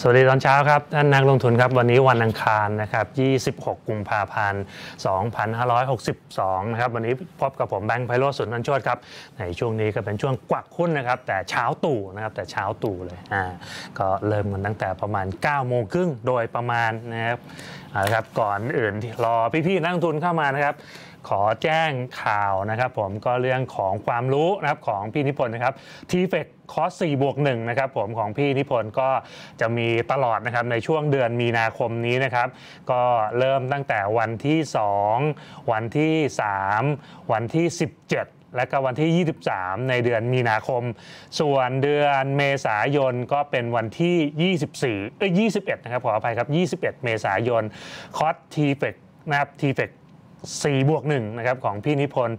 สวัสดีตอนเช้าครับท่านนักลงทุนครับวันนี้วันอังคารนะครับ 26 กุมภาพันธ์ 2562 นะครับวันนี้พบกับผมแบงค์ไพโรจน์สุนทรชตครับในช่วงนี้ก็เป็นช่วงกวักหุ้นนะครับแต่เช้าตู่นะครับแต่เช้าตู่เลยอ่าก็เริ่มกันตั้งแต่ประมาณ 9 โมงครึ่งโดยประมาณนะครับเอาละครับก่อนอื่นรอพี่ๆนักลงทุนเข้ามานะครับ ขอแจ้งข่าวนะครับผมก็เรื่องของความรู้นะครับของพี่นิพนธ์นะครับทีเฟกคอส4บวก1นะครับผมของพี่นิพนธ์ก็จะมีตลอดนะครับในช่วงเดือนมีนาคมนี้นะครับ ก็เริ่มตั้งแต่วันที่ 2 วันที่ 3 วันที่ 17และก็วันที่ 23 ในเดือนมีนาคม ส่วนเดือนเมษายนก็เป็นวันที่ 24เอ้ย21 นะครับขออภัยครับ 21 เมษายนคอสทีเฟกนะครับทีเฟก 4บวก1นะครับของพี่นิพนธ์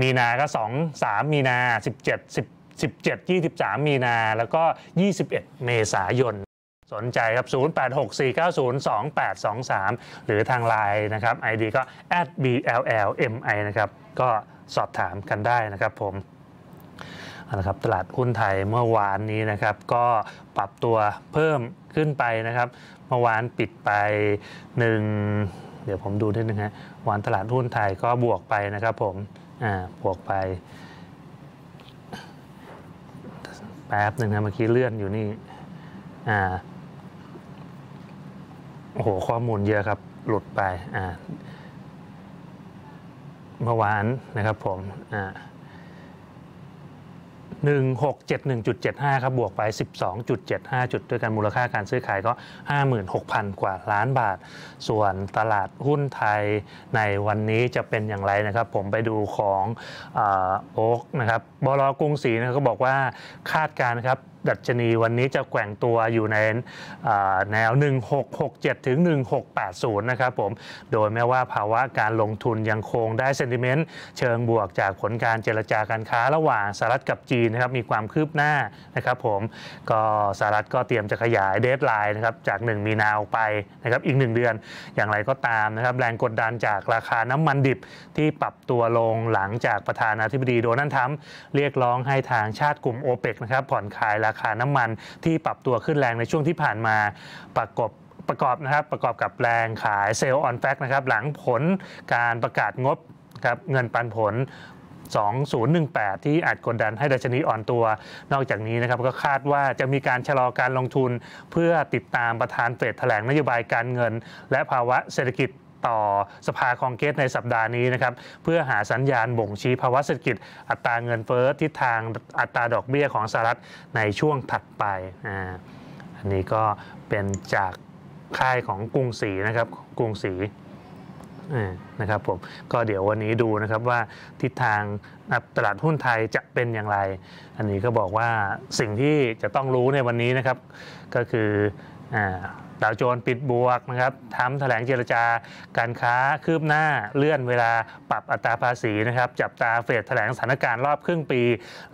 มีนาก็ 2 3 มีนา 17 10 17 23 มีนา แล้วก็ 21 เมษายนสนใจครับ 0864902823 หรือทางไลน์นะครับ ID ก็ @bllmi นะครับ ก็สอบถามกันได้นะครับผมเอาละครับตลาดหุ้นไทยเมื่อวานนี้นะครับ ก็ปรับตัวเพิ่มขึ้นไปนะครับ เมื่อวานปิดไป 1 เดี๋ยวผมดูนิดนึงฮะวันตลาดหุ้นไทยก็บวกไปนะครับผมอ่าบวกไปแป๊บหนึ่งนะเมื่อกี้เลื่อนอยู่นี่อ่าโอ้โหข้อมูลเยอะครับ หลุดไปอ่าเมื่อวานนะครับผมอ่า 1671.75 ครับ บวกไป 12.75 จุดด้วยกันมูลค่าการซื้อขายก็ 56,000 กว่าล้านบาท ส่วนตลาดหุ้นไทยในวันนี้จะเป็นอย่างไรนะครับ ผมไปดูของอโอ๊กนะครับบลกรุงศรีนะก็บอกว่าคาดการณ์ครับดัชนีวันนี้จะแกว่งตัวอยู่ในแนว 1667 ถึง 1680 นะครับผม โดยแม้ว่าภาวะการลงทุนยังคงได้เซนติเมนต์เชิงบวกจากผลการเจรจาการค้าระหว่างสหรัฐกับจีนนะครับมีความคืบหน้านะครับผมก็สหรัฐก็เตรียมจะขยายเดทไลน์นะครับจาก 1 มีนาออกไปนะครับอีก 1 เดือน อย่างไรก็ตามนะครับแรงกดดันจากราคาน้ำมันดิบที่ปรับตัวลงหลังจากประธานาธิบดีโดนัลด์ทรัมป์เรียกร้องให้ทางชาติกลุ่มโอเปกนะครับผ่อนคลายราราคาน้ำมันที่ปรับตัวขึ้นแรงในช่วงที่ผ่านมาประกบประกอบนะครับประกอบกับแรงขายเซลล์ออนแฟกนะครับหลังผลการประกาศงบครับเงินปันผล 2018 ที่อาจกดดันให้ดัชนีอ่อนตัว นอกจากนี้นะครับก็คาดว่าจะมีการชะลอการลงทุน เพื่อติดตามประธานเฟดแถลงนโยบายการเงิน และภาวะเศรษฐกิจ ต่อสภาคองเกรสในสัปดาห์นี้นะครับเพื่อหาสัญญาณบ่งชี้ภาวะเศรษฐกิจ อัตราเงินเฟ้อทิศทางอัตราดอกเบี้ยของสหรัฐในช่วงถัดไปอ่าอันนี้ก็เป็นจากค่ายของกรุงศรีนะครับกรุงศรีนะครับผมก็เดี๋ยววันนี้ดูนะครับว่าทิศทางตลาดหุ้นไทยจะเป็นอย่างไร อันนี้ก็บอกว่าสิ่งที่จะต้องรู้ในวันนี้นะครับ ก็คืออ ดาวโจนส์ปิดบวกนะครับทำแถลงเจรจาการค้าคืบหน้าเลื่อนเวลาปรับอัตราภาษีนะครับจับตาเฟดแถลงสถานการณ์รอบครึ่งปี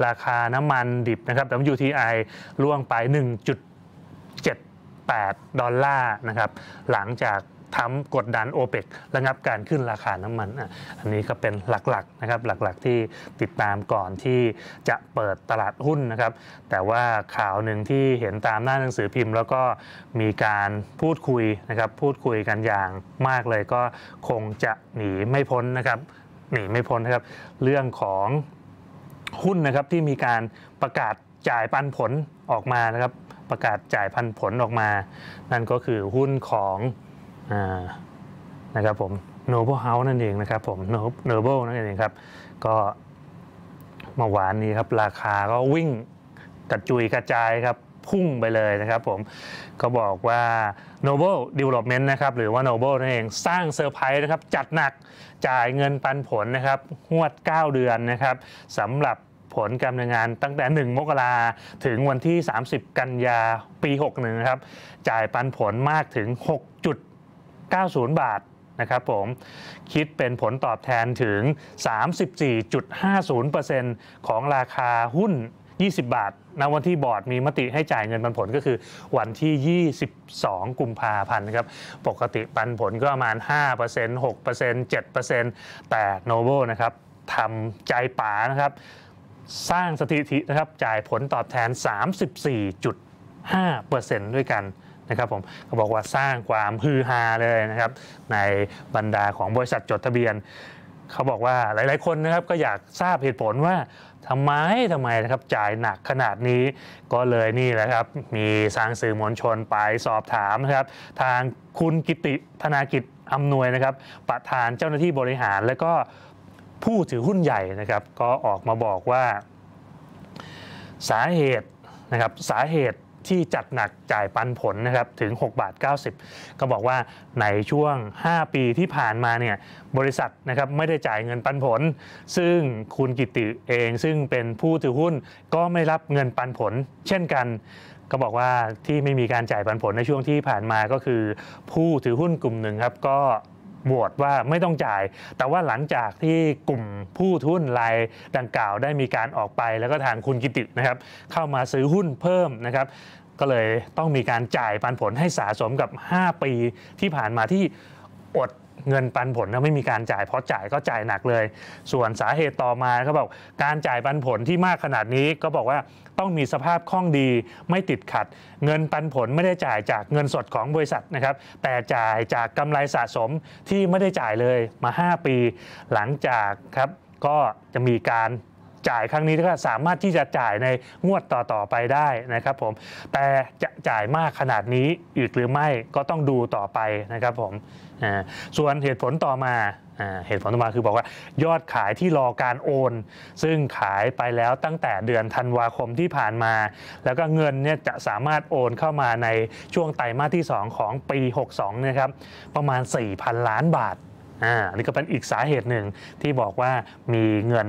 ราคาน้ำมันดิบนะครับ WTI ล่วงไป 1.78 ดอลลาร์นะครับหลังจาก ทำกดดันโอเปกระงับการขึ้นราคาน้ำมัน อันนี้ก็เป็นหลักๆนะครับหลักๆที่ติดตามก่อนที่จะเปิดตลาดหุ้นนะครับ แต่ว่าข่าวหนึ่งที่เห็นตามหน้าหนังสือพิมพ์ แล้วก็มีการพูดคุยนะครับพูดคุยกันอย่างมากเลยก็คงจะหนีไม่พ้นนะครับหนีไม่พ้นนะครับ เรื่องของหุ้นนะครับที่มีการประกาศจ่ายปันผลออกมานะครับ ประกาศจ่ายปันผลออกมา นั่นก็คือหุ้นของ นะครับผม Noble House นั่นเองนะครับผม Noble นั่นเองครับ ก็เมื่อวานนี้ครับ ราคาก็วิ่งกระจุยกระจายครับพุ่งไปเลยนะครับผมก็บอกว่า Noble Development นะครับหรือว่า Noble นั่นเองสร้างเซอร์ไพรส์นะครับจัดหนักจ่ายเงินปันผลนะครับงวด 9 เดือนนะครับสำหรับผลการดำเนินงานตั้งแต่ 1 มกราถึงวันที่ 30 กันยาปี 61นะครับจ่ายปันผลมากถึง 90 บาทนะครับผมคิดเป็นผลตอบแทนถึง 34.50%ของราคาหุ้น 20 บาทณวันที่บอร์ดมีมติให้จ่ายเงินปันผลก็คือวันที่ 22 กุมภาพันธ์ครับปกติปันผลก็ประมาณ 5% 6% 7%แต่ Noble นะครับทำใจป๋านะครับ สร้างสถิตินะครับจ่ายผลตอบแทน 34.5%ด้วยกัน นะครับผมก็บอกว่าสร้างความฮือฮาเลยนะครับในบรรดาของบริษัทจดทะเบียน เขาบอกว่าหลาย ๆ คนนะครับก็อยากทราบเหตุผลว่าทำไมทำไมนะครับจ่ายหนักขนาดนี้ก็เลยนี่แหละครับ มีสร้างสื่อมวลชนไปสอบถามนะครับ ทางคุณกิติธนากิจอำนวยนะครับ ประธานเจ้าหน้าที่บริหารและก็ผู้ถือหุ้นใหญ่นะครับ ก็ออกมาบอกว่า สาเหตุนะครับสาเหตุ ที่จัดหนักจ่ายปันผลนะครับถึง 6 บาท 90 ก็บอกว่าในช่วง 5 ปีที่ผ่านมาเนี่ยบริษัทนะครับไม่ได้จ่ายเงินปันผล ซึ่งคุณกิติเองซึ่งเป็นผู้ถือหุ้นก็ไม่รับเงินปันผล เช่นกันก็บอกว่าที่ไม่มีการจ่ายปันผลในช่วงที่ผ่านมาก็คือ ผู้ถือหุ้นกลุ่มหนึ่งครับก็ โหวตว่าไม่ต้องจ่าย แต่ว่าหลังจากที่กลุ่มผู้ทุนรายดังกล่าวได้มีการออกไป แล้วก็ทางคุณกิตินะครับเข้ามาซื้อหุ้นเพิ่มนะครับก็เลยต้องมีการจ่ายปันผลให้สะสมกับ 5 ปีที่ผ่านมาที่อด เงินปันผลนะไม่มีการจ่ายเพราะจ่ายก็จ่ายหนักเลย ส่วนสาเหตุต่อมาเขาบอกการจ่ายปันผลที่มากขนาดนี้ก็บอกว่าต้องมีสภาพคล่องดีไม่ติดขัด เงินปันผลไม่ได้จ่ายจากเงินสดของบริษัทนะครับ แต่จ่ายจากกำไรสะสมที่ไม่ได้จ่ายเลยมา 5 ปี หลังจากครับก็จะมีการ จ่ายครั้งนี้ก็สามารถที่จะจ่ายในงวดต่อๆไปได้นะครับผมแต่จะจ่ายมากขนาดนี้อีกหรือไม่ก็ต้องดูต่อไปนะครับผมส่วนเหตุผลต่อมาเหตุผลต่อมาคือบอกว่ายอดขายที่รอการโอน ซึ่งขายไปแล้วตั้งแต่เดือนธันวาคมที่ผ่านมา แล้วก็เงินเนี่ยจะสามารถโอนเข้ามาในช่วงไตรมาสที่ 2 ของปี 62 นะครับ ประมาณ 4,000 ล้านบาทอ่าอันนี้ก็เป็นอีกสาเหตุหนึ่งที่บอกว่ามีเงิน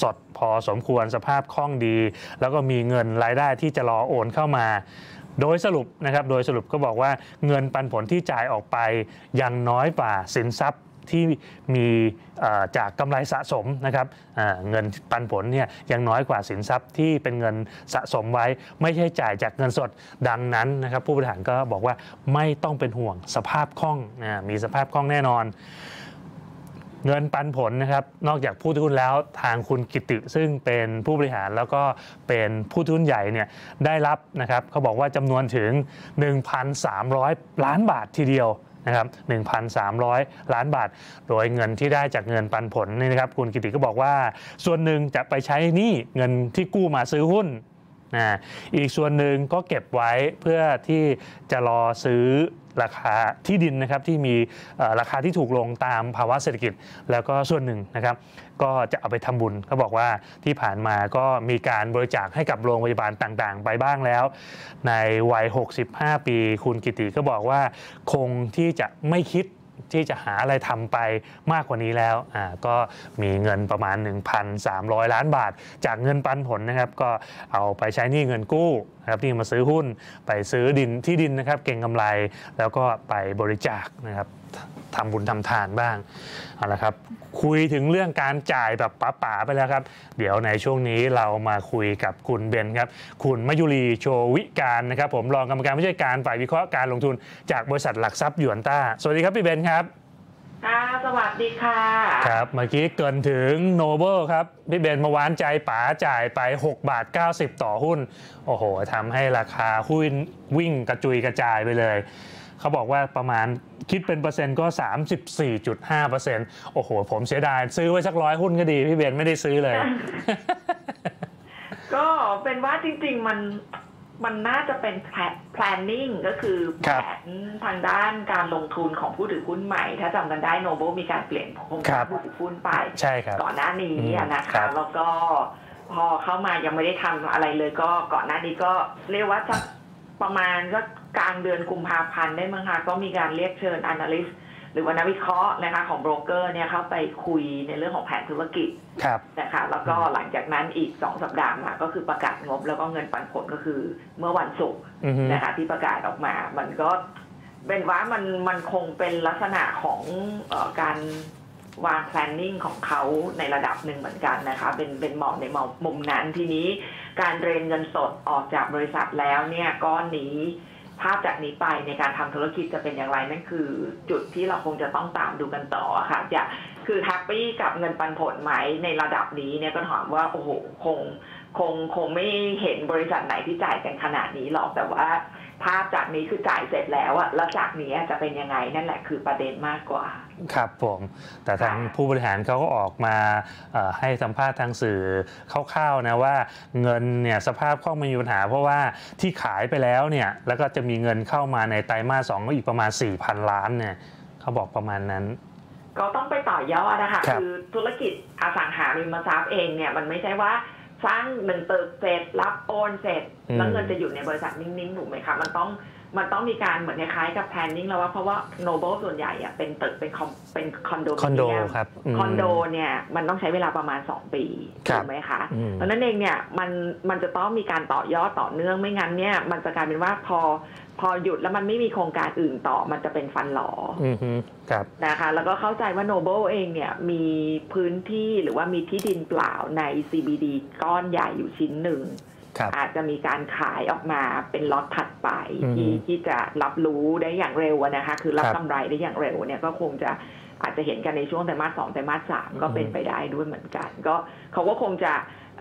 สดพอสมควรสภาพคล่องดี แล้วก็มีเงินรายได้ที่จะรอโอนเข้ามา โดยสรุปนะครับโดยสรุปก็บอกว่าเงินปันผลที่จ่ายออกไปยังน้อยกว่าสินทรัพย์ที่มีจากกำไรสะสมนะครับเงินปันผลเนี่ยยังน้อยกว่าสินทรัพย์ที่เป็นเงินสะสมไว้ ไม่ใช่จ่ายจากเงินสดดังนั้นนะครับผู้บริหารก็บอกว่าไม่ต้องเป็นห่วงสภาพคล่องมีสภาพคล่องแน่นอน เงินปันผลนะครับ นอกจากผู้ถือหุ้นแล้วทางคุณกิติซึ่งเป็นผู้บริหารแล้วก็เป็นผู้ถือหุ้นใหญ่เนี่ยได้รับนะครับเขาบอกว่าจำนวนถึง 1,300 ล้านบาททีเดียวนะครับ1,300 ล้านบาท โดยเงินที่ได้จากเงินปันผลนี่นะครับ คุณกิติก็บอกว่า ส่วนหนึ่งจะไปใช้หนี้เงินที่กู้มาซื้อหุ้น นะอีกส่วนหนึ่งก็เก็บไว้เพื่อที่จะรอซื้อราคาที่ดินนะครับที่มีราคาที่ถูกลงตามภาวะเศรษฐกิจ แล้วก็ส่วนหนึ่งนะครับ ก็จะเอาไปทำบุญเขาบอกว่าที่ผ่านมาก็มีการบริจาคให้กับโรงพยาบาลต่างๆ ไปบ้างแล้ว ในวัย 65 ปี คุณกิติก็บอกว่าคงที่จะไม่คิด ที่จะหาอะไรทำไปมากกว่านี้แล้วอ่าก็มีเงินประมาณ 1,300 ล้านบาท จากเงินปันผลนะครับ ก็เอาไปใช้หนี้เงินกู้นะครับที่มาซื้อหุ้นไปซื้อดินที่ดินนะครับ เก่งกำไรแล้วก็ไปบริจาคนะครับทำบุญทำทานบ้างเอาละครับคุยถึงเรื่องการจ่ายแบบป๋าๆไปแล้วครับ เดี๋ยวในช่วงนี้เรามาคุยกับคุณเบนครับ คุณมยุรีโชวิการนะครับ ผมรองกรรมการผู้จัดการฝ่ายวิเคราะห์การลงทุน จากบริษัทหลักทรัพย์หยวนต้า สวัสดีครับพี่เบนครับค่ะสวัสดีค่ะครับเมื่อกี้เกรินถึงโนเบิลครับ พี่เบนเมาวานใจป๋าจ่ายไป 6 บาท 90 ต่อหุ้น โอ้โหทำให้ราคาหุ้นวิ่งกระจุยกระจายไปเลย เขาบอกว่าประมาณคิดเป็นเปอร์เซ็นต์ก็ 34.5%โอ้โห ผมเสียดาย ซื้อไว้สักร้อยหุ้นก็ดี พี่เบนไม่ได้ซื้อเลย ก็เป็นว่าจริง ๆ มันมันน่าจะเป็นแผน planning ก็คือแผครับนทางด้านการลงทุนของผู้ถือหุ้นใหม่ ถ้าจำกันได้โนโบมีการเปลี่ยนโครงครัการบผู้ถือหุ้นไปใช่ครับก่อนหน้านี้อืมอะนะครัคะบแล้วก็พอเข้ามายังไม่ได้ทำอะไรเลยก็ก่อนหน้านี้ก็เรียกว่าจะประมาณก็ กลางเดือนกุมภาพันธ์ได้มั้งคะก็มีการเรียกเชิญ analyst หรือว่านักวิเคราะห์นะคะของโบรกเกอร์เนี่ยเข้าไปคุยในเรื่องของแผนธุรกิจครับนะคะแล้วก็หลังจากนั้นอีก2สัปดาห์มาก็คือประกาศงบแล้วก็เงินปันผลก็คือเมื่อวันศุกร์อือฮึนะคะที่ประกาศออกมา มันก็เป็นว่ามันมันคงเป็นลักษณะของเออการวาง planning ของเขาในระดับหนึ่งเหมือนกันนะคะ เป็นเป็นเหมาะในมุมนั้นทีนี้การเรนเงินสดออกจากบริษัทแล้วเนี่ยก้อนนี้ ภาพจากนี้ไปในการทำธุรกิจจะเป็นอย่างไรนั่นคือ จุดที่เราคงจะต้องตามดูกันต่อค่ะจะคือแฮปปี้กับเงินปันผลไหมในระดับนี้เนี่ยก็ถามว่าโอ้โหคงคงคงไม่เห็นบริษัทไหนที่จ่ายกันขนาดนี้หรอกแต่ว่า ภาพจากนี้คือจ่ายเสร็จแล้วอะแล้วจากนี้จะเป็นยังไงนั่นแหละคือประเด็นมากกว่า ครับผม แต่ทางผู้บริหารเขาก็ออกมาเอ่อให้สัมภาษณ์ทางสื่อคร่าวๆนะว่าเงินเนี่ยสภาพคล่องไม่มีปัญหา เพราะว่าที่ขายไปแล้วเนี่ยแล้วก็จะมีเงินเข้ามาในไตรมาสสองก็อีกประมาณ 4,000 ล้านเนี่ยเขาบอกประมาณนั้นก็ต้องไปต่อยอดนะคะครับคือธุรกิจอสังหาริมทรัพย์เองเนี่ยมันไม่ใช่ว่า สร้างหนึ่งตึกเสร็จรับโอนเสร็จ แล้วเงินจะอยู่ในบริษัทนิ่งๆถูกไหมคะมันต้องมันต้องมีการเหมือนคล้ายๆกับ planning แล้วว่าเพราะว่าโนเบิลส่วนใหญ่อะเป็นตึกเป็นคอมเป็นคอนโดคอนโดมิเนียมครับมคอนโดเนี่ยมันต้องใช้เวลาประมาณ 2 ปีครับถูกไหมคะอืมเพราะฉะนั้นเองเนี่ยมันมันจะต้องมีการต่อยอดต่อเนื่องไม่งั้นเนี่ยมันจะกลายเป็นว่าพอ พอหยุดแล้วมันไม่มีโครงการอื่นต่อมันจะเป็นฟันหลออือฮึครับนะคะ แล้วก็เข้าใจว่าโนเบิลเองเนี่ยมีพื้นที่หรือว่ามีที่ดินเปล่าใน CBD ก้อนใหญ่อยู่ชิ้นหนึ่งครับอาจจะมีการขายออกมาเป็นล็อตถัดไปอือฮึที่ที่จะรับรู้ได้อย่างเร็วอะนะคะ คือรับครับกำไรได้อย่างเร็วเนี่ยก็คงจะอาจจะเห็นกันในช่วงไตรมาสสองไตรมาสสามก็เป็นไปได้ด้วยเหมือนกัน ก็เขาก็คงจะ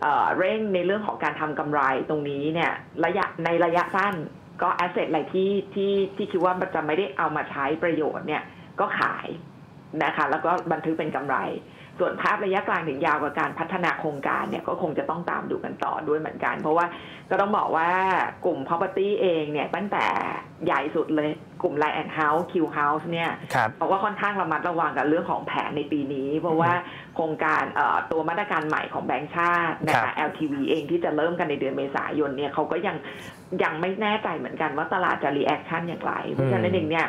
เอ่อเร่งในเรื่องของการทำกำไรตรงนี้เนี่ยระยะในระยะสั้น ก็แอสเซทอะไรที่ที่ที่คิดว่ามันจะไม่ได้เอามาใช้ประโยชน์เนี่ยก็ขายนะคะแล้วก็บันทึกเป็นกำไร ส่วนภาพระยะกลางถึงยาวกับการพัฒนาโครงการเนี่ยก็คงจะต้องตามดูกันต่อด้วยเหมือนกัน เพราะว่าก็ต้องบอกว่ากลุ่ม property เองเนี่ยตั้งแต่ใหญ่สุดเลยกลุ่ม Line and House Q House เนี่ยครับบอกว่าค่อนข้างระมัดระวังกับเรื่องของแผนในปีนี้ เพราะว่าโครงการเอ่อตัวมาตรการใหม่ของแบงก์ชาตินะครัคะบ LTV เองที่จะเริ่มกันในเดือนเมษายนเนี่ยเขาก็ยังยังไม่แน่ใจเหมือนกันว่าตลาดจะรีแอคชั่นอย่างไร เพราะฉะนั้นเองเนี่ย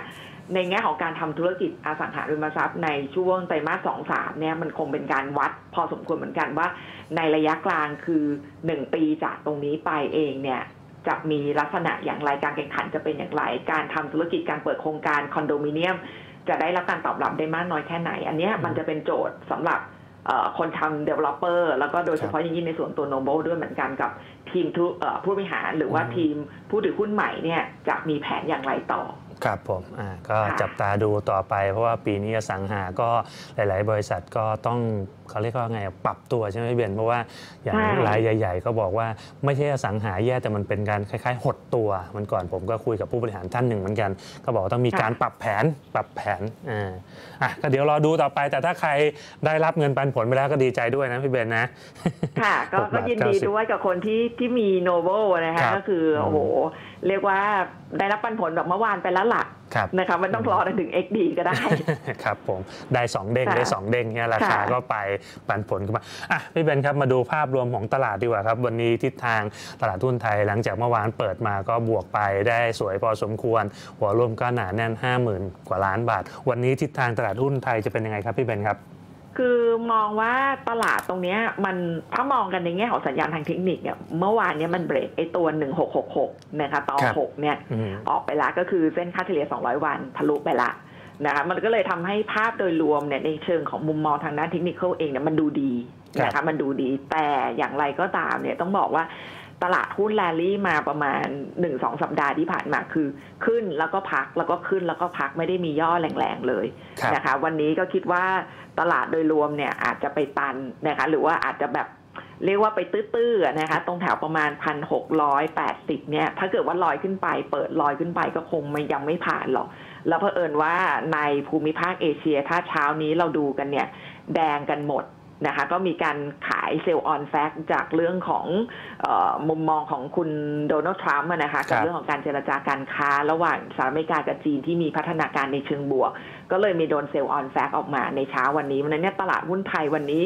ในแง่ของการทำธุรกิจอสังหาริมทรัพย์ในช่วงไตรมาสสองสามเนี่ยมันคงเป็นการวัดพอสมควรเหมือนกันว่า ในระยะกลางคือหนึ่งปีจากตรงนี้ไปเองเนี่ยจะมีลักษณะอย่างไรการแข่งขันจะเป็นอย่างไร การทำธุรกิจการเปิดโครงการคอนโดมิเนียม จะได้รับการตอบรับได้มากน้อยแค่ไหน อันนี้มันจะเป็นโจทย์สำหรับเอ่อคนทำ developer แล้วก็โดยเฉพาะอย่างยิ่งในส่วนตัว Noble ด้วยเหมือนกันกับทีมผู้บริหารหรือว่าทีมผู้ถือหุ้นใหม่เนี่ยจะมีแผนอย่างไรต่อ ครับผมอ่าก็ค่ะจับตาดูต่อไป เพราะว่าปีนี้อสังหาก็หลาย ๆ บริษัทก็ต้องเขาเรียกว่าไงอะปรับตัวใช่ไหมพี่เบนเพราะว่าอย่างใช่รายใหญ่ ๆ ก็บอกว่าไม่ใช่อสังหาแย่แต่มันเป็นการคล้าย ๆ หดตัวมันก่อนผมก็คุยกับผู้บริหารท่านหนึ่งเหมือนกัน ก็บอกว่าต้องมีการปรับแผนปรับแผนอ่าอะก็เดี๋ยวรอดูต่อไป แต่ถ้าใครได้รับเงินปันผลไปแล้วก็ดีใจด้วยนะพี่เบนนะค่ะก็หกก็บาทยินดีเก้าสิบด้วยกับคนที่ที่มีโนเ l ลนะครัคะบก็คืออืมโอ้โหเรียกว่าได้รับปันผลแบบเมื่อวานไปแล้วหลักครับนะคะมันต้องรอจนถึง XD ก็ได้ ครับผม ได้ 2 เด้งค่ะได้ 2 เด้งเนี่ยราคาค่ะก็ไปปันผลขึ้นมาอะพี่เบนครับมาดูภาพรวมของตลาดดีกว่าครับ วันนี้ทิศทางตลาดทุนไทยหลังจากเมื่อวานเปิดมาก็บวกไปได้สวยพอสมควร หัวรวมก็หนาแน่น 50,000 กว่าล้านบาท วันนี้ทิศทางตลาดหุ้นไทยจะเป็นยังไงครับพี่เบนครับ คือมองว่าตลาดตรงเนี้ยมันถ้ามองกันในแง่ของสัญญาณทางเทคนิคเนี่ยเมื่อวานเนี้ยมันเบรกไอ้ตัว1666นะคะต่อครับ6เนี่ยอืมออกไปละก็คือเส้นค่าเฉลี่ย200วันทะลุไปละนะคะมันก็เลยทำให้ภาพโดยรวมเนี่ยในเชิงของมุมมองทางด้านเทคนิคเองเนี่ยมันดูดีนะครัคะบมันดูดีแต่อย่างไรก็ตามเนี่ยต้องบอกว่า ตลาดหุ้นแรลลี่มาประมาณ1-2สัปดาห์ที่ผ่านมาคือ ขึ้นแล้วก็พักแล้วก็ขึ้นแล้วก็พักไม่ได้มีย่อแรงๆเลยครับนะคะ วันนี้ก็คิดว่าตลาดโดยรวมเนี่ยอาจจะไปตันนะคะ หรือว่าอาจจะแบบเรียกว่าไปตื้อๆนะคะ ตรงแถวประมาณ1,680เนี่ย ถ้าเกิดว่าลอยขึ้นไป เปิดลอยขึ้นไปก็คงไม่ยังไม่ผ่านหรอก แล้วเผอิญว่าในภูมิภาคเอเชียถ้าเช้านี้เราดูกันเนี่ย แดงกันหมดนะคะ ก็มีการขายเซลล์ออนแฟกจากเรื่องของเออมุมมองของคุณโดนัลด์ทรัมป์อะนะคะกับเรื่องของการเจรจาการค้าระหว่างสหรัฐอเมริกากับจีนที่มีพัฒนาการในเชิงบวก ก็เลยมีโดนเซลล์ออนแฟกออกมาในเช้าวันนี้วันนั้นเนี่ยตลาดหุ้นไทยวันนี้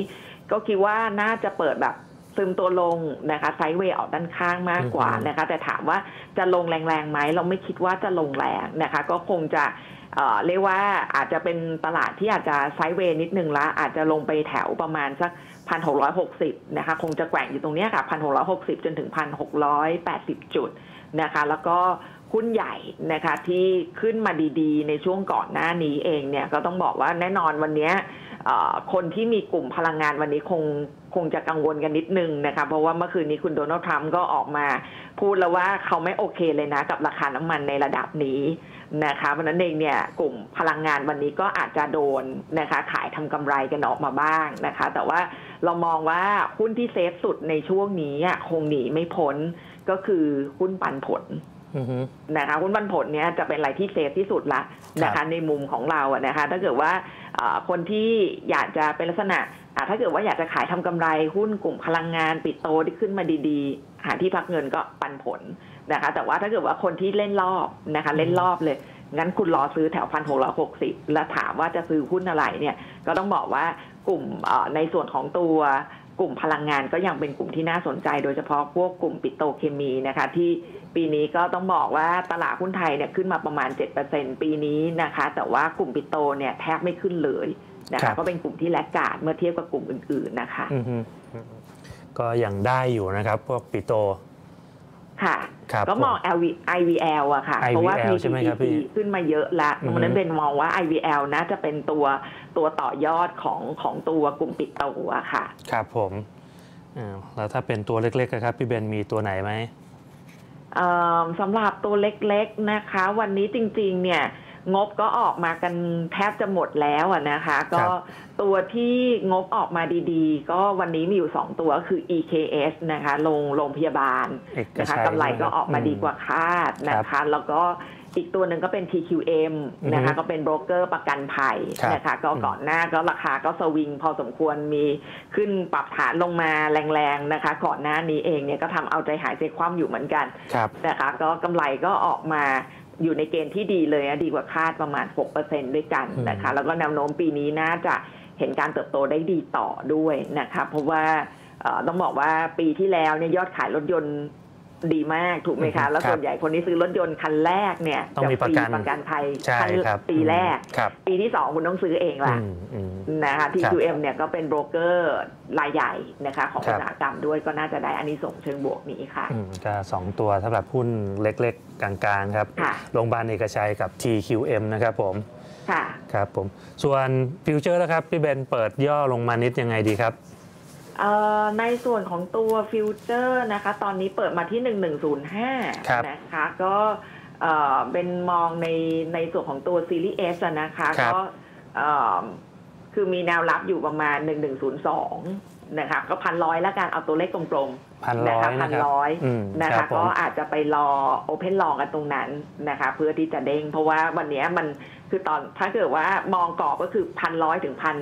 ก็คิดว่าน่าจะเปิดแบบซึมตัวลงนะคะไซด์เวย์ออกด้านข้างมากกว่าอือฮึนะคะ แต่ถามว่าจะลงแรงๆไหมเราไม่คิดว่าจะลงแรงนะคะ ก็คงจะ เรียกว่าอาจจะเป็นตลาดที่อาจจะไซด์เวย์นิดนึงละ อาจจะลงไปแถวประมาณสักพันหกร้อยหกสิบนะคะ คงจะแกว่งอยู่ตรงนี้ค่ะพันหกร้อยหกสิบจนถึงพันหกร้อยแปดสิบจุดนะคะ แล้วก็หุ้นใหญ่นะคะที่ขึ้นมาดีๆ ในช่วงก่อนหน้านี้เองเนี่ยก็ต้องบอกว่าแน่นอนวันนี้ คนที่มีกลุ่มพลังงานวันนี้คงคงจะกังวลกันนิดนึงนะคะเพราะว่าเมื่อคืนนี้คุณโดนัลด์ทรัมป์ก็ออกมา พูดแล้วว่าเขาไม่โอเคเลยนะกับราคาน้ำมันในระดับนี้นะคะเพราะนั้นเองเนี่ยกลุ่มพลังงานวันนี้ก็อาจจะโดนนะคะขายทำกำไรกันออกมาบ้างนะคะ แต่ว่าเรามองว่าหุ้นที่เซฟสุดในช่วงนี้คงหนีไม่พ้นก็คือหุ้นปันผล นะคะหุ้นปันผลเนี่ยจะเป็นอะไรที่เซฟที่สุดละนะครัคะบในมุมของเราอะนะคะ ถ้าเกิดว่าเอ่อคนที่อยากจะเป็นลักษณะอะถ้าเกิดว่าอยากจะขายทำกำไรหุ้นกลุ่มพลังงานปิดโตที่ขึ้นมาดีๆ หาที่พักเงินก็ปันผลนะคะ แต่ว่าถ้าเกิดว่าคนที่เล่นรอบนะคะ เล่นรอบเลยงั้นคุณรอซื้อแถวพันหกร้อยหกสิบแล้วถามว่าจะซื้อหุ้นอะไรเนี่ย ก็ต้องบอกว่ากลุ่มเอ่อในส่วนของตัว กลุ่มพลังงานก็ยังเป็นกลุ่มที่น่าสนใจ โดยเฉพาะพวกกลุ่มปิโตรเคมีนะคะ ที่ปีนี้ก็ต้องบอกว่าตลาดหุ้นไทยเนี่ยขึ้นมาประมาณ 7%ปีนี้นะคะ แต่ว่ากลุ่มปิโตรเนี่ยแทบไม่ขึ้นเลยนะครัคะบก็เป็นกลุ่มที่แลกขาดเมื่อเทียบกับกลุ่มอื่น ๆนะคะอือฮึอือฮึก็ยังได้อยู่นะครับ พวกปิโต ค่ะ ครับก็มองผ LV IVL อะค่ะ เพราะว่า IVL ใช่ไหมครับพี่ PTT ขึ้นมาเยอะละอือฮึเพราะฉะนั้นเป็นมองว่า IVL น่าจะเป็นตัวตัวต่อยอดของของตัวกลุ่มปิดโตอะค่ะ ครับผมอ่าแล้วถ้าเป็นตัวเล็กๆอะครับ พี่เบนมีตัวไหนไหม เอิ่มสำหรับตัวเล็กๆนะคะ วันนี้จริงๆเนี่ย งบก็ออกมากันแทบจะหมดแล้วอะนะคะ ก็ตัวที่งบออกมาดีๆ ก็วันนี้มีอยู่2ตัวก็คือ EKS นะคะโรงโรงพยาบาลเอกนะคะชัยกำไรก็ออกมาอืดีกว่าคาดนะคะ แล้วก็อีกตัวหนึ่งก็เป็น TQM นะคะอือฮึก็เป็นโบรกเกอร์ประกันภัยครับนะคะก็อืมก่อนหน้าก็ราคาก็สวิงพอสมควรมีขึ้นปรับฐานลงมาแรงๆนะคะ ก่อนหน้านี้เองเนี่ยก็ทำเอาใจหายใจคว่ำอยู่เหมือนกันครับนะคะ ก็กำไรก็ออกมา อยู่ในเกณฑ์ที่ดีเลยนะดีกว่าคาดประมาณ 6%ด้วยกันนะคะ แล้วก็แนวโน้มปีนี้น่าจะเห็นการเติบโตได้ดีต่อด้วยนะคะ เพราะว่าเอ่อต้องบอกว่าปีที่แล้วเนี่ยยอดขายรถยนต์ ดีมากถูกไหมครัคะบแล้วส่วนใหญ่คนที่ซื้อรถยนต์คันแรกเนี่ยต้องมีประกันประกันภัยใช่ขั้นครับปีแรกครับปีที่สองคุณต้องซื้อเองละอืมอืมนะคะ TQM เนี่ยก็เป็นโบรกเกอร์รายใหญ่นะคะของครัอุบตสาหกรรมด้วยก็น่าจะได้อันนี้ส่งส์เชิงบวกนี้ค่ะอืมก็สองตัวสำหรับหุ้นเล็กๆ กลางๆครับค่ะโรงพยาบาลเอกชัยกับ TQM นะครับผมค่ะครับผมส่วนฟิวเจอร์นะครับพี่เบนเปิดย่อลงมานิดยังไงดีครับเอ่อ ในส่วนของตัวฟิวเจอร์นะคะ ตอนนี้เปิดมาที่ครับ1105 นะคะ ก็เอ่อเป็นมองในในส่วนของตัวซีรีส์ S อะนะคะครับก็เอ่อคือมีแนวรับอยู่ประมาณ 1102 นะคะ ก็พันร้อยแล้วกันเอาตัวเลขกลมพันๆร้นะอยคะพันะนครับร้อยอืมนะครัคะบผมก็อาจจะไปรอโอเพนลองกันตรงนั้นนะคะ เพื่อที่จะเด้ง เพราะว่าวันเนี้ยมันคือตอนถ้าเกิดว่ามองกรอบก็คือพันร้อยถึงพัน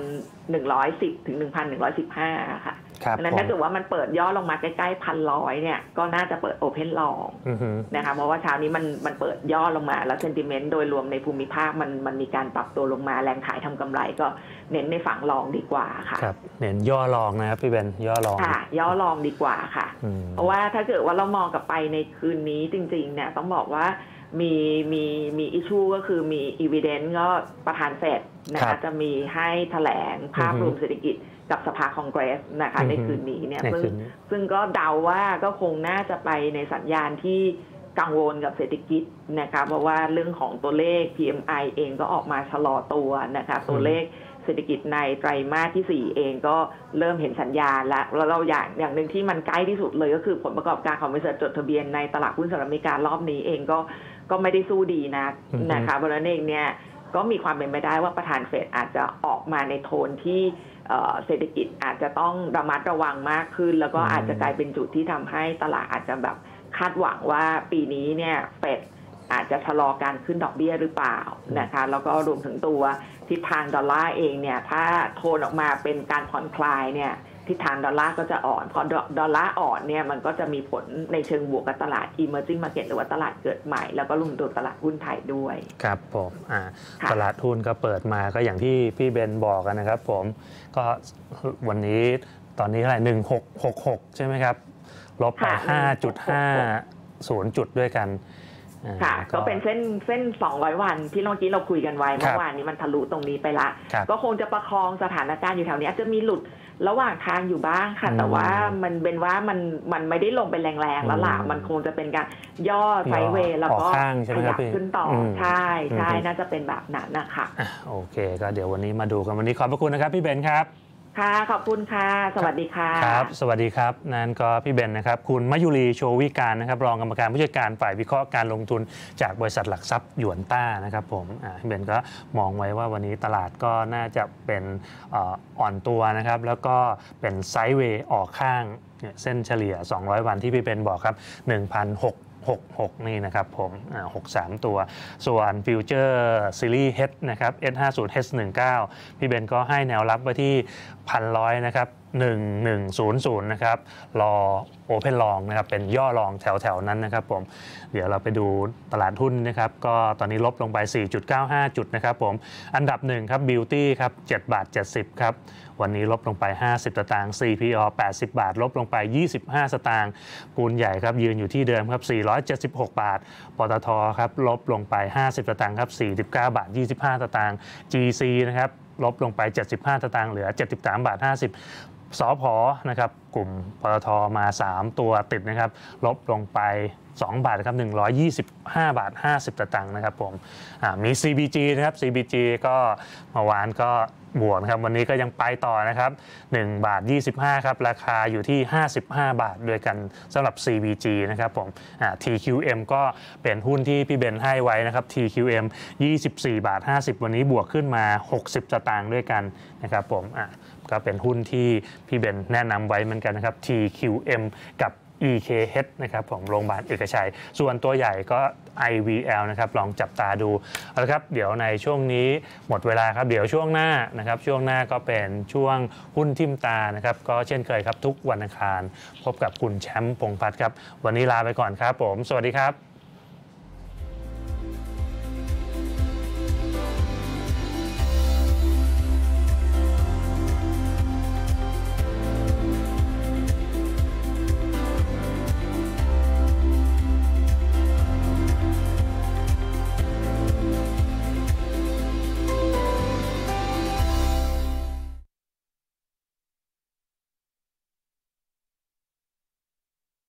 หนึ่งร้อยสิบถึงหนึ่งพันหนึ่งร้อยสิบห้าค่ะครับ ดังนั้นผมถ้าเกิดว่ามันเปิดย่อลงมาใกล้ๆพันร้อยเนี่ยก็น่าจะเปิดโอเพนลองอือฮึนะคะเพราะว่าเช้านี้มันมันเปิดย่อลงมา แล้วเซนติเมนต์โดยรวมในภูมิภาคมันมันมีการปรับตัวลงมาแรงขายทำกำไรก็เน้นในฝั่งรองดีกว่าค่ะครับเน้นย่อลองนะครับพี่เบนย่อลองค่ะ ย่อรองดีกว่าค่ะอืมเพราะว่าถ้าเกิดว่าเรามองกลับไปในคืนนี้จริงๆเนี่ยต้องบอกว่ามีมีมีอิชูก็คือมีอีเวนต์ก็ประธานเฟดนะครัคะบจะมีให้แถลงภาพอือฮึรวมเศรษฐกิจ กับสภาคองเกรสนะคะอือฮึในคืนนี้เนี่ยในซึ่งคืนนี้ซึ่งก็เดาว่าก็คงน่าจะไปในสัญญาณที่กังวลกับเศรษฐกิจนะคะเพราะว่าเรื่องของตัวเลข PMI เองก็ออกมาชะลอตัวนะคะตัวเลขเศรษฐกิจในไตรมาสที่ 4 เองก็เริ่มเห็นสัญญาณแล้วแล้วเราอย่างอย่างหนึ่งที่มันใกล้ที่สุดเลยก็คือผลประกอบการของบริษัทจดทะเบียนในตลาดหุ้นสหรัฐอเมริการอบนี้เองก็ก็ไม่ได้สู้ดีนะอือฮึนะคะเพราะฉะนั้นเองเนี่ย ก็มีความเป็นไปได้ว่าประธานเฟดอาจจะออกมาในโทนที่เศรษฐกิจอาจจะต้องระมัดระวังมากขึ้น แล้วก็อืมอาจจะกลายเป็นจุดที่ทำให้ตลาดอาจจะแบบคาดหวังว่าปีนี้เนี่ยเฟดอาจจะชะลอการขึ้นดอกเบี้ยหรือเปล่านะคะแล้วก็รวมถึงตัวทิศทางดอลลาร์เองเนี่ยถ้าโทนออกมาเป็นการผ่อนคลายเนี่ย ทิศทางดอลลาร์ก็จะอ่อนพอดอลลาร์อ่อนเนี่ยมันก็จะมีผลในเชิงบวกกับตลาด emerging market หรือว่าตลาดเกิดใหม่ แล้วก็รวมตัวตลาดหุ้นไทยด้วย ครับผมอ่าค่ะตลาดหุ้นก็เปิดมาก็อย่างที่พี่เบนบอกกันนะครับผมก็วันนี้ตอนนี้เท่าไหร่หนึ่งหกหกหกใช่ไหมครับ ลบไปค่ะห้าจุดห้าศูนย์จุดด้วยกันอ่าค่ะก็เป็นเส้นเส้น 200 วันที่เมื่อกี้เราคุยกันไว้ครัเมื่บอวานนี้มันทะลุตรงนี้ไปละครับก็คงจะประคองสถานการณ์อยู่แถวนี้อาจจะมีหลุด ระหว่างทางอยู่บ้างค่ะอืมแต่ว่ามันเป็นว่ามันมันไม่ได้ลงไปแรงๆแล้วล่ะอืมมันคงจะเป็นการย่อไซด์เวย์แล้วก็ออกข้างใช่ไหขมครัยับบพี่ขึ้นต่ออมใช่ใช่อืมน่าจะเป็นแบบนั้นนะคะอะโอเค ก็เดี๋ยววันนี้มาดูกันวันนี้ขอบพระคุณนะครับพี่เบนครับ ค่ะขอบคุณค่ะ สวัสดีค่ะ ครับ สวัสดีครับนั่นก็พี่เบนนะครับ คุณมายุรีโชวิการนะครับ รองกรรมการผู้จัดการฝ่ายวิเคราะห์การลงทุนจากบริษัทหลักทรัพย์หยวนต้านะครับผมพี่เบนก็มองไว้ว่าวันนี้ตลาดก็น่าจะเป็นอ่อนตัวนะครับ แล้วก็เป็นไซด์เวย์ออกข้างเส้นเฉลี่ย 200 วันที่พี่เบนบอกครับ 66 นี่นะครับผมอ่า63 ตัว ส่วนฟิวเจอร์ซีรีส์ H นะครับ S50 H19 พี่เบนก็ให้แนวรับไว้ที่พันร้อยนะครับ 1100นะครับรอโอเพนลองนะครับเป็นย่อลองแถวๆ นั้นนะครับผมเดี๋ยวเราไปดูตลาดหุ้นนะครับก็ตอนนี้ลบลงไป 4.95 จุดนะครับผมอันดับหนึ่งครับ Beauty ครับ7บาท 70 ครับ วันนี้ลบลงไป 50 สตางค์ CPO 80 บาท ลบลงไป 25 สตางค์ปูนใหญ่ครับยืนอยู่ที่เดิมครับ 476 บาทปตทครับลบลงไป 50 สตางค์ครับ 49 บาท 25 สตางค์ GC นะครับลบลงไป 75 สตางค์เหลือ 73 บาท 50 สอพอนะครับกลุ่มปตทมา 3 ตัวติดนะครับลบลงไป 2 บาทครับ125 บาท 50สตางค์นะครับผมอ่ามี CBG นะครับ CBG ก็เมื่อวานก็บวกนะครับวันนี้ก็ยังไปต่อนะครับ1บาท 25 ครับ ราคาอยู่ที่ 55 บาทด้วยกันสำหรับ CBG นะครับผมอ่า TQM ก็เป็นหุ้นที่พี่เบนให้ไว้นะครับ TQM 24 บาท 50 วันนี้บวกขึ้นมา 60 สตางค์ด้วยกันนะครับผมอะ ก็เป็นหุ้นที่พี่เบนแนะนำไว้เหมือนกันนะครับ TQM กับ EKH นะครับผมโรงพยาบาลเอกชัย ส่วนตัวใหญ่ก็ IVL นะครับลองจับตาดูเอาละครับเดี๋ยวในช่วงนี้หมดเวลาครับ เดี๋ยวช่วงหน้านะครับ ช่วงหน้าก็เป็นช่วงหุ้นทิมตานะครับ ก็เช่นเคยครับทุกวันอังคาร พบกับคุณแชมป์พงษ์พัฒน์ครับ วันนี้ลาไปก่อนครับผม สวัสดีครับ